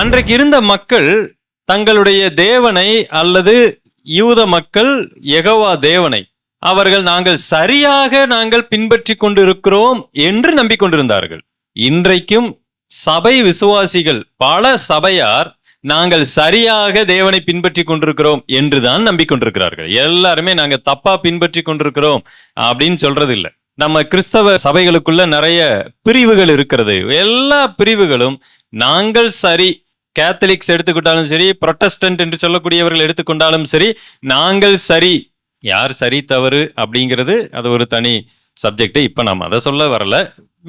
அன்றைக்கு இருந்த மக்கள் தங்களுடைய தேவனை அல்லது யூத மக்கள் எகவா தேவனை. அவர்கள் நாங்கள் சரியாக நாங்கள் பின்பற்றி கொண்டிருக்கிறோம் என்று நம்பிக்கொண்டிருந்தார்கள். இன்றைக்கும் சபை விசுவாசிகள் பல சபையார் நாங்கள் சரியாக தேவனை பின்பற்றி கொண்டிருக்கிறோம் என்றுதான் நம்பிக்கொண்டிருக்கிறார்கள். எல்லாருமே நாங்க தப்பா பின்பற்றி கொண்டிருக்கிறோம் அப்படின்னு சொல்றது இல்லை நம்ம கிறிஸ்தவ சபைகளுக்குள்ள நிறைய பிரிவுகள் இருக்கிறது. எல்லா பிரிவுகளும் நாங்கள் சரி கேத்தலிக்ஸ் எடுத்துக்கிட்டாலும் சரி ப்ரொட்டஸ்டன்ட் என்று சொல்லக்கூடியவர்கள் எடுத்துக்கொண்டாலும் சரி நாங்கள் சரி. யார் சரி தவறு அப்படிங்கிறது அது ஒரு தனி சப்ஜெக்ட் இப்போ நம்ம அதை சொல்ல வரல.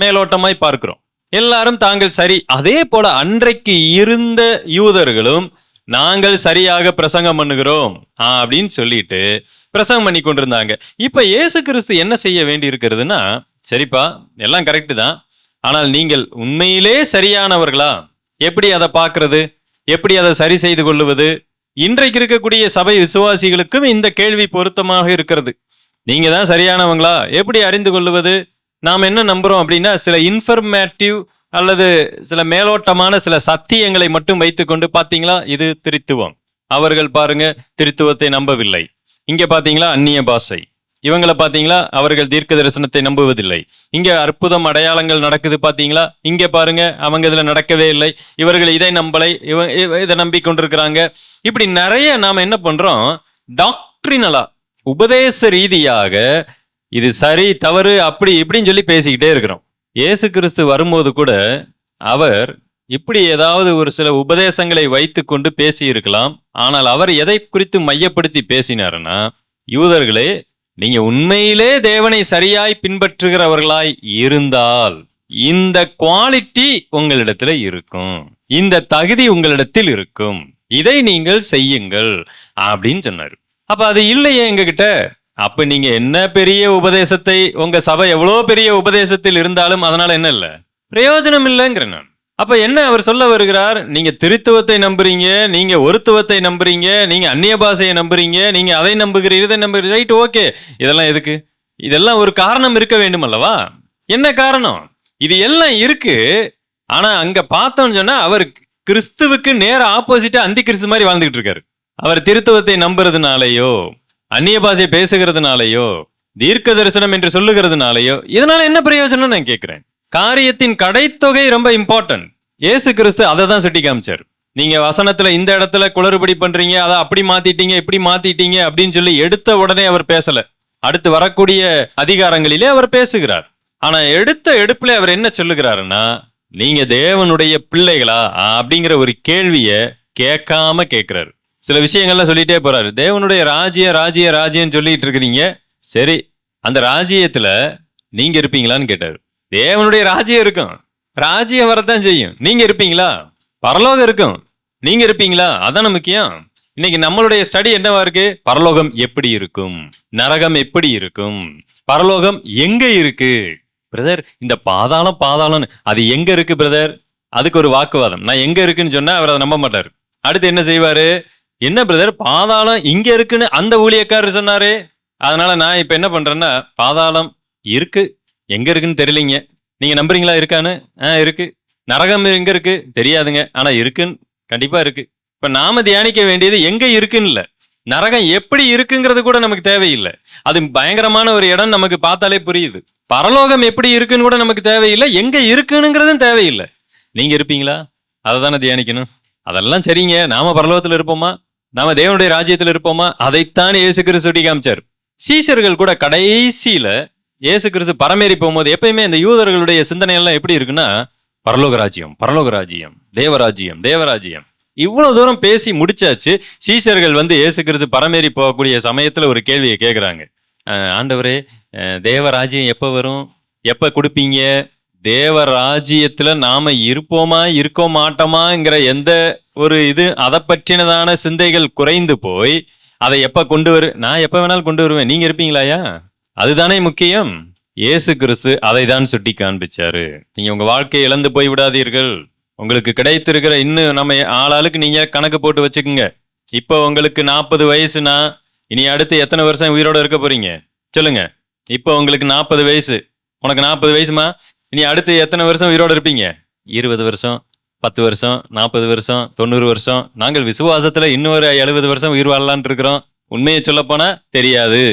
மேலோட்டமாய் பார்க்கிறோம். எல்லாரும் தாங்கள் சரி. அதே போல அன்றைக்கு இருந்த யூதர்களும் நாங்கள் சரியாக பிரசங்கம் பண்ணுகிறோம். அப்படின்னு சொல்லிட்டு பிரசங்கம் பண்ணி கொண்டிருந்தாங்க. இப்ப இயேசு கிறிஸ்து என்ன செய்ய வேண்டி இருக்கிறதுனா சரிப்பா எல்லாம் கரெக்டு தான். ஆனால் நீங்கள் உண்மையிலே சரியானவர்களா? எப்படி அதை பார்க்கறது? எப்படி அதை சரி செய்து கொள்ளுவது? இன்றைக்கு இருக்கக்கூடிய சபை விசுவாசிகளுக்கும் இந்த கேள்வி பொருத்தமாக இருக்கிறது. நீங்க தான் சரியானவங்களா? எப்படி அறிந்து கொள்ளுவது? நாம் என்ன நம்புறோம் அப்படின்னா சில இன்ஃபர்மேட்டிவ் அல்லது சில மேலோட்டமான சில சத்தியங்களை மட்டும் வைத்துக்கொண்டு பார்த்தீங்களா? இது திருத்துவம். அவர்கள் பாருங்க திருத்துவத்தை நம்பவில்லை. இங்கே பார்த்தீங்களா? அந்நிய பாஷை. இவங்களை பாத்தீங்களா அவர்கள் தீர்க்க தரிசனத்தை நம்புவதில்லை. இங்க அற்புதம் அடையாளங்கள் நடக்குது பாத்தீங்களா இங்க பாருங்க அவங்க இதுல நடக்கவே இல்லை. இவர்கள் இதை நம்பலை இவ இவ- இதை நம்பி கொண்டிருக்கிறாங்க இப்படி நிறைய நாம என்ன பண்றோம்? டாக்டரினலா உபதேச ரீதியாக இது சரி தவறு அப்படி இப்படின்னு சொல்லி பேசிக்கிட்டே இருக்கிறோம். இயேசு கிறிஸ்து வரும்போது கூட அவர் இப்படி ஏதாவது ஒரு சில உபதேசங்களை வைத்துக்கொண்டு கொண்டு பேசியிருக்கலாம். ஆனால் அவர் எதை குறித்து மையப்படுத்தி பேசினாருன்னா யூதர்களே நீங்க உண்மையிலே தேவனை சரியாய் பின்பற்றுகிறவர்களாய் இருந்தால் இந்த குவாலிட்டி உங்களிடத்துல இருக்கும். இந்த தகுதி உங்களிடத்தில் இருக்கும். இதை நீங்கள் செய்யுங்கள் அப்படின்னு சொன்னார். அப்ப அது இல்லையே எங்ககிட்ட? அப்ப நீங்க என்ன பெரிய உபதேசத்தை உங்க சபை எவ்வளோ பெரிய உபதேசத்தில் இருந்தாலும் அதனால என்ன இல்லை? பிரயோஜனம் இல்லைங்கிறேன் நான். அப்ப என்ன அவர் சொல்ல வருகிறார்? நீங்க திருத்துவத்தை நம்புறீங்க நீங்க ஒருத்துவத்தை நம்புறீங்க நீங்க அந்நிய பாஷையை நம்புறீங்க நீங்க அதை நம்புகிறீங்க இதை நம்புகிற ரைட் ஓகே இதெல்லாம் எதுக்கு? இதெல்லாம் ஒரு காரணம் இருக்க வேண்டும் அல்லவா? என்ன காரணம்? இது எல்லாம் இருக்கு. ஆனா அங்க பார்த்தோம்னு சொன்னா அவர் கிறிஸ்துவுக்கு நேர ஆப்போசிட்டா அந்தி கிறிஸ்து மாதிரி வாழ்ந்துகிட்டு இருக்காரு. அவர் திருத்துவத்தை நம்புறதுனாலயோ அந்நிய பாஷை பேசுகிறதுனாலயோ தீர்க்க தரிசனம் என்று சொல்லுகிறதுனாலயோ இதனால என்ன பிரயோஜனம் நான் கேட்கிறேன் காரியத்தின் கடைத்தொகை ரொம்ப இம்பார்ட்டன்ட் ஏசு கிறிஸ்து அதை தான் சுட்டி காமிச்சார். நீங்க வசனத்துல இந்த இடத்துல குளறுபடி பண்றீங்க அதை அப்படி மாத்திட்டீங்க இப்படி மாத்திட்டீங்க அப்படின்னு சொல்லி எடுத்த உடனே அவர் பேசல. அடுத்து வரக்கூடிய அதிகாரங்களிலே அவர் பேசுகிறார். ஆனா எடுத்த எடுப்புல அவர் என்ன சொல்லுகிறாருன்னா நீங்க தேவனுடைய பிள்ளைகளா? அப்படிங்கிற ஒரு கேள்விய கேட்காம கேட்கிறாரு. சில விஷயங்கள்லாம் சொல்லிட்டே போறாரு. தேவனுடைய ராஜ்ய ராஜ்ய ராஜ்யம் சொல்லிட்டு இருக்கிறீங்க. சரி அந்த ராஜ்யத்துல நீங்க இருப்பீங்களான்னு கேட்டாரு. தேவனுடைய ராஜ்யம் இருக்கும். ராஜ்யம் வரத்தான் செய்யும். நீங்க இருப்பீங்களா? பரலோகம் இருக்கும். நீங்க இருப்பீங்களா? அதான முக்கியம். இன்னைக்கு நம்மளுடைய ஸ்டடி என்னவா இருக்கு? பரலோகம் எப்படி இருக்கும்? நரகம் எப்படி இருக்கும்? பரலோகம் எங்க இருக்கு? பிரதர் இந்த பாதாளம் பாதாளம்னு. அது எங்க இருக்கு பிரதர் அதுக்கு ஒரு வாக்குவாதம். நான் எங்க இருக்குன்னு சொன்னா அவர் அதை நம்ப மாட்டார். அடுத்து என்ன செய்வாரு? என்ன பிரதர் பாதாளம் இங்க இருக்குன்னு அந்த ஊழியக்காரர் சொன்னாரு. அதனால நான் இப்ப என்ன பண்றேன்னா பாதாளம் இருக்கு எங்கே இருக்குன்னு தெரியலிங்க. நீங்கள் நம்புறீங்களா இருக்கான்னு? ஆ இருக்குது நரகம் எங்கே இருக்குது தெரியாதுங்க. ஆனால் இருக்குன்னு கண்டிப்பாக இருக்குது இப்போ நாம தியானிக்க வேண்டியது எங்கே இருக்குன்னு இல்லை. நரகம் எப்படி இருக்குங்கிறது கூட நமக்கு தேவையில்லை. அது பயங்கரமான ஒரு இடம் நமக்கு பார்த்தாலே புரியுது. பரலோகம் எப்படி இருக்குன்னு கூட நமக்கு தேவையில்லை. எங்கே இருக்குனுங்கிறதும் தேவையில்லை. நீங்கள் இருப்பீங்களா? அதை தானே தியானிக்கணும். அதெல்லாம் சரிங்க. நாம பரலோகத்தில் இருப்போமா? நாம தேவனுடைய ராஜ்யத்தில் இருப்போமா? அதைத்தான் இயேசு கிறிஸ்து சுட்டி காமிச்சார் சீசர்கள் கூட கடைசியில இயேசு கிறிஸ்து பரமேறி போகும்போது எப்பயுமே இந்த யூதர்களுடைய சிந்தனை எல்லாம் எப்படி இருக்குன்னா பரலோக ராஜ்யம் பரலோக ராஜ்யம் தேவராஜ்யம் தேவராஜ்யம். இவ்வளவு தூரம் பேசி முடிச்சாச்சு சீசர்கள் வந்து இயேசு கிறிஸ்து பரமேறி போகக்கூடிய சமயத்துல ஒரு கேள்வியை கேட்குறாங்க ஆண்டவரே தேவராஜ்யம் எப்போ வரும்? எப்போ கொடுப்பீங்க? தேவராஜ்யத்தில் நாம் இருப்போமா இருக்க மாட்டோமாங்கிற எந்த ஒரு இது அதை பற்றினதான சிந்தைகள் குறைந்து போய் அதை எப்போ கொண்டு வரு நான் எப்போ வேணாலும் கொண்டு வருவேன். நீங்கள் இருப்பீங்களாயா அதுதானே முக்கியம்? இயேசு கிறிஸ்து அதை தான் சுட்டி காண்பிச்சாரு நீங்க உங்க வாழ்க்கையை இழந்து போய் விடாதீர்கள். உங்களுக்கு கிடைத்திருக்கிற இன்னும் நம்ம ஆளாளுக்கு நீங்க கணக்கு போட்டு வச்சுக்கோங்க. இப்போ உங்களுக்கு நாற்பது வயசுனா இனி அடுத்து எத்தனை வருஷம் உயிரோட இருக்க போறீங்க? சொல்லுங்க. இப்போ உங்களுக்கு நாற்பது வயசு. உனக்கு நாற்பது வயசுமா? இனி அடுத்து எத்தனை வருஷம் உயிரோட இருப்பீங்க? இருபது வருஷம் பத்து வருஷம் நாற்பது வருஷம் தொண்ணூறு வருஷம். நாங்கள் விசுவாசத்துல இன்னொரு எழுபது வருஷம் உயிர் வாழலான் இருக்கிறோம். உண்மையை சொல்லப்போனா தெரியாது.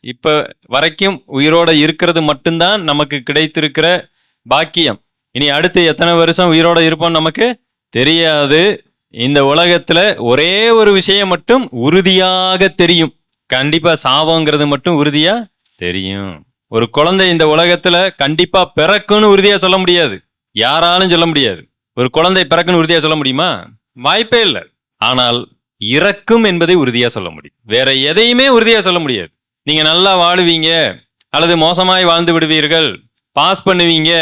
இப்போ வரைக்கும் உயிரோட இருக்கிறது மட்டும்தான் நமக்கு கிடைத்திருக்கிற பாக்கியம். இனி அடுத்து எத்தனை வருஷம் உயிரோட இருப்போம் நமக்கு தெரியாது. இந்த உலகத்தில் ஒரே ஒரு விஷயம் மட்டும் உறுதியாக தெரியும். கண்டிப்பாக சாவோங்கிறது மட்டும் உறுதியாக தெரியும். ஒரு குழந்தை இந்த உலகத்தில் கண்டிப்பாக பிறக்குன்னு உறுதியாக சொல்ல முடியாது. யாராலும் சொல்ல முடியாது. ஒரு குழந்தை பிறக்குன்னு உறுதியாக சொல்ல முடியுமா? வாய்ப்பே இல்லை. ஆனால் இறக்கும் என்பதை உறுதியாக சொல்ல முடியும். வேற எதையுமே உறுதியாக சொல்ல முடியாது. நீங்கள் நல்லா வாழுவீங்க அல்லது மோசமாய் வாழ்ந்து விடுவீர்கள் பாஸ் பண்ணுவீங்க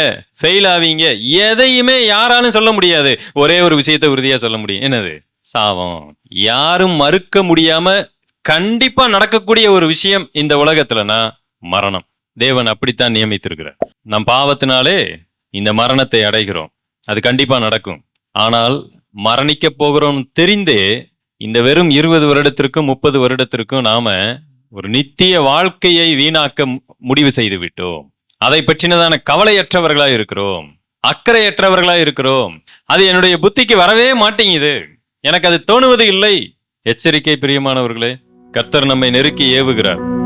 ஃபெயில் ஆவீங்க எதையுமே யாராலும் சொல்ல முடியாது. ஒரே ஒரு விஷயத்தை உறுதியா சொல்ல முடியும். என்னது? சாவம் யாரும் மறுக்க முடியாம கண்டிப்பா நடக்கக்கூடிய ஒரு விஷயம் இந்த உலகத்துலனா மரணம். தேவன் அப்படித்தான் நியமித்திருக்கிறார். நம் பாவத்தினாலே இந்த மரணத்தை அடைகிறோம். அது கண்டிப்பா நடக்கும். ஆனால் மரணிக்க போகிறோம் தெரிந்தே இந்த வெறும் இருபது வருடத்திற்கும் முப்பது வருடத்திற்கும் நாம ஒரு நித்திய வாழ்க்கையை வீணாக்க முடிவு செய்து விட்டோம். அதை பற்றினதான கவலையற்றவர்களா இருக்கிறோம். அக்கறையற்றவர்களா இருக்கிறோம். அது என்னுடைய புத்திக்கு வரவே மாட்டேங்குது. எனக்கு அது தோணுவது இல்லை. எச்சரிக்கை பிரியமானவர்களே கர்த்தர் நம்மை நெருக்கி ஏவுகிறார்.